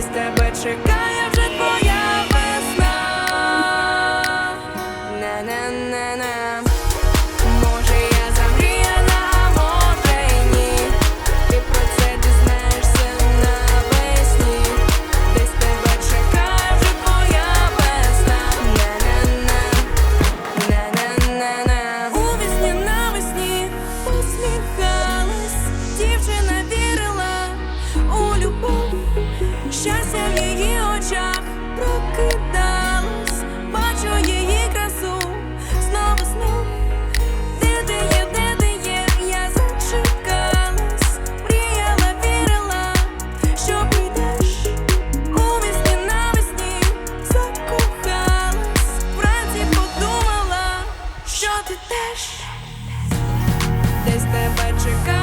десь тебе чекає. щастя в її очах прокидалась, бачу її красу, знову знов де ти є, де ти є, я зачекалась, мріяла, вірила, що прийдеш у вісні навесні, закохалась, вранці подумала, що ти теж, десь тебе чекає.